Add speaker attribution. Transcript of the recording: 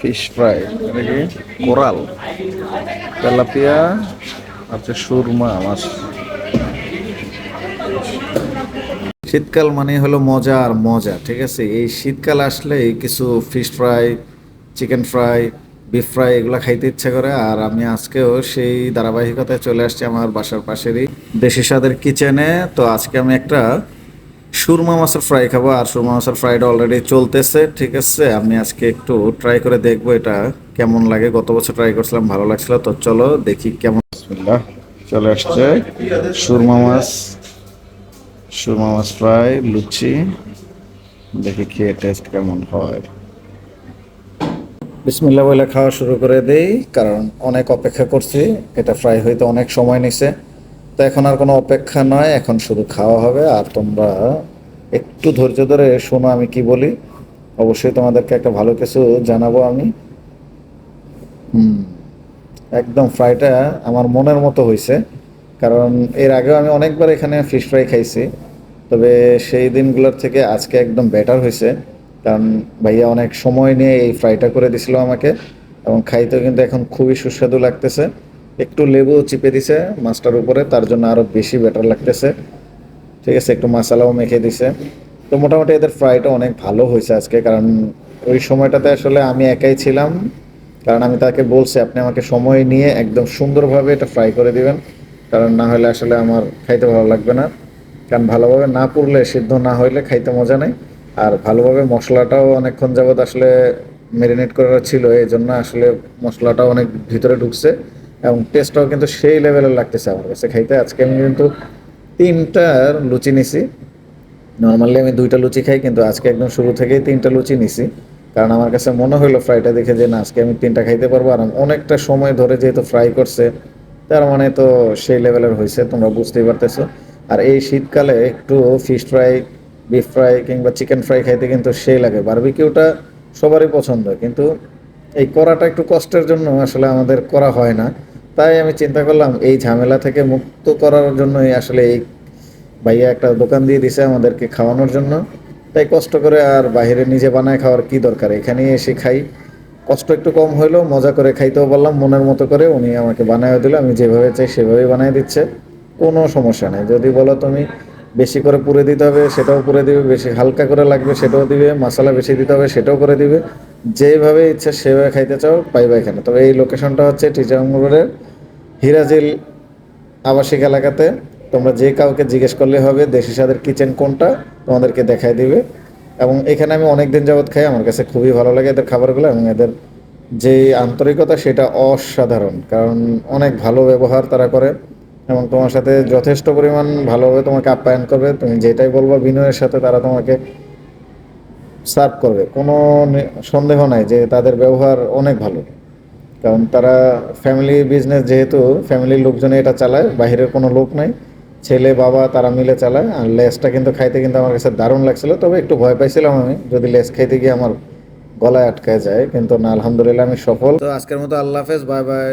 Speaker 1: Fish fry, এটা কি? Coral. Tilapia, আছে সুরমা, মাছ। শীতকাল মানে হলো মজা আর মজা, ঠিক আছে? এই শীতকাল আসলে কিছু fish fry, chicken fry, beef fry, এগুলো খাইতে ইচ্ছা করে। আর আমি আজকেও সেই ধারাবাহিকতায় চলে আসছি আমার বাসার পাশেরই দেশি স্বাদের কিচেনে। তো আজকে আমি একটা সুরমা মাছের ফ্রাই খাব আর সুরমা মাছের ফ্রাইটা অলরেডি চলতেছে ঠিক আছে? আমি আজকে একটু ট্রাই করে দেখব এটা কেমন লাগে। গত বছর ট্রাই করছিলাম ভালো লাগছিল তো চলো দেখি কেমন চলে আসছে সুরমা মাছ সুরমা মাছ ফ্রাই লুচি দেখি খেয়ে টেস্ট কেমন হয়। বিসমিল্লা বলে খাওয়া শুরু করে দেই কারণ অনেক অপেক্ষা করছি এটা ফ্রাই হইতে অনেক সময় নিছে। তো এখন আর কোনো অপেক্ষা নয় এখন শুধু খাওয়া হবে। আর তোমরা একটু ধৈর্য ধরে শোনো আমি কি বলি। অবশ্যই তোমাদেরকে একটা ভালো কিছু জানাব আমি। হুম, একদম ফ্রাইটা আমার মনের মতো হয়েছে। কারণ এর আগেও আমি অনেকবার এখানে ফিশ ফ্রাই খাইছি। তবে সেই দিনগুলোর থেকে আজকে একদম বেটার হয়েছে। কারণ ভাইয়া অনেক সময় নিয়ে এই ফ্রাইটা করে দিছিল আমাকে। এবং খাইতেও কিন্তু এখন খুবই সুস্বাদু লাগতেছে। একটু লেবু চিপে দিছে মাছটার উপরে, তার জন্য আরও বেশি বেটার লাগতেছে। ঠিক আছে, একটু মশলাও মেখে দিছে। তো মোটামুটি এদের ফ্রাইটা অনেক ভালো হয়েছে আজকে, কারণ ওই সময়টাতে আসলে আমি একাই ছিলাম। কারণ আমি তাকে বলছি, আপনি আমাকে সময় নিয়ে একদম সুন্দরভাবে এটা ফ্রাই করে দিবেন। কারণ না হলে আসলে আমার খাইতে ভালো লাগবে না। কারণ ভালোভাবে না পুড়লে সিদ্ধ না হইলে খাইতে মজা নেই। আর ভালোভাবে মশলাটাও অনেকক্ষণ যাবত আসলে ম্যারিনেট করা ছিল, এই জন্য আসলে মশলাটাও অনেক ভিতরে ঢুকছে। এবং টেস্টটাও কিন্তু সেই লেভেলের লাগতেছে আমার কাছে। খাইতে আজকে আমি কিন্তু তিনটার লুচি নিছি। নর্মালি আমি দুইটা লুচি খাই, কিন্তু আজকে একদম শুরু থেকেই তিনটা লুচি নিছি। কারণ আমার কাছে মনে হলো ফ্রাইটা দেখে যে, না, আজকে আমি তিনটা খাইতে পারব। আর অনেকটা সময় ধরে যেহেতু ফ্রাই করছে, তার মানে তো সেই লেভেলের হয়েছে তোমরা বুঝতেই পারতেছো। আর এই শীতকালে একটু ফিশ ফ্রাই বিফ ফ্রাই কিংবা চিকেন ফ্রাই খাইতে কিন্তু সেই লাগে। বারবিকিউটা সবারই পছন্দ, কিন্তু এই করাটা একটু কষ্টের জন্য আসলে আমাদের করা হয় না। তাই আমি চিন্তা করলাম, এই ঝামেলা থেকে মুক্ত করার জন্যই আসলে এই ভাইয়া একটা দোকান দিয়ে দিছে আমাদেরকে খাওয়ানোর জন্য। তাই কষ্ট করে আর বাইরে নিজে বানায় খাওয়ার কি দরকার? এখানেই এসে খাই। কষ্ট একটু কম হইলেও মজা করে খাইতেও পারলাম, মনের মতো করে উনি আমাকে বানায় দিল, আমি যেভাবে চাই সেভাবেই বানিয়ে দিচ্ছে। কোনো সমস্যা নেই। যদি বলো তুমি বেশি করে পুরে দিতে হবে, সেটাও পুরে দিবে, বেশি হালকা করে লাগবে, সেটাও দিবে, মশলা বেশি দিতে হবে, সেটাও করে দিবে। যেভাবে ইচ্ছা সেভাবে খাইতে চাও, পাইবে এখানে। তবে এই লোকেশনটা হচ্ছে টিচারগড়ের হিরাজিল আবাসিক এলাকাতে তোমরা যে কাউকে জিজ্ঞেস করলে হবে, দেশি স্বাদের কিচেন কোনটা, তোমাদেরকে দেখাই দিবে। এবং এখানে আমি অনেক দিন যাবৎ খাই, আমার কাছে খুবই ভালো লাগে এদের খাবারগুলো এবং এদের যে আন্তরিকতা সেটা অসাধারণ, কারণ অনেক ভালো ব্যবহার তারা করে এবং তোমার সাথে যথেষ্ট পরিমাণ ভালোভাবে তোমাকে আপ্যায়ন করবে। তুমি যেটাই বলব বিনয়ের সাথে তারা তোমাকে সার্ভ করবে। কোনো সন্দেহ নাই যে তাদের ব্যবহার অনেক ভালো। কারণ তারা ফ্যামিলি বিজনেস যেহেতু ফ্যামিলির লোকজনে এটা চালায়, বাহিরের কোনো লোক নাই। ছেলে, বাবা তারা মিলে চালায়, আর লেসটা কিন্তু খাইতে কিন্তু আমার কাছে দারুণ লাগছিল, তবে একটু ভয় পাইছিলাম আমি, যদি লেস খাইতে গিয়ে আমার গলায় আটকায় যায়, কিন্তু না, আলহামদুলিল্লাহ আমি সফল। তো আজকের মতো আল্লাহ হাফেজ, বাই বাই।